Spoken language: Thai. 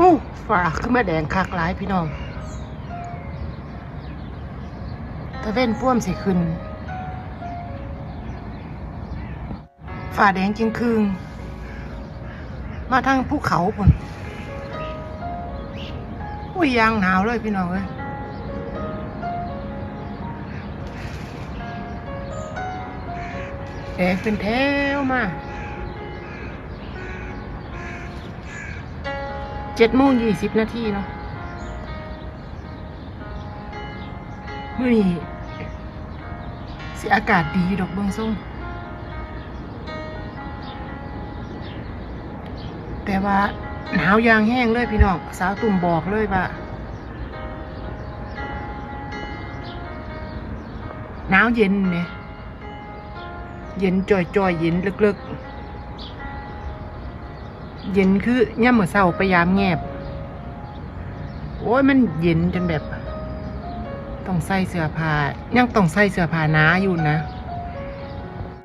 โอ้ฝาขึ้นมาแดงคักหลายพี่น้องตะเว้นป้วมสิขึ้นฝ่าแดงจริงคืงมาทางภูเขาพุ่นอุ้ยยางหนาวเลยพี่น้องเอ้ยแดงเป็นแถวมา เจ็ดโมงยี่สิบนาทีเนาะมื่อนี้สิอากาศดีดอกเบิงส้มแต่ว่าหนาวยางแห้งเลยพี่น้องสาวตุ่มบอกเลยว่าหนาวเย็นเนี่ยเย็นจ่อยๆเย็นลึกๆ เย็นคือย่ำมือเศร้าพยายามแงบ โอ้ยมันเย็นจนแบบ ต้องใส่เสื้อผ้ายังต้องใส่เสื้อผ้าหนาอยู่นะ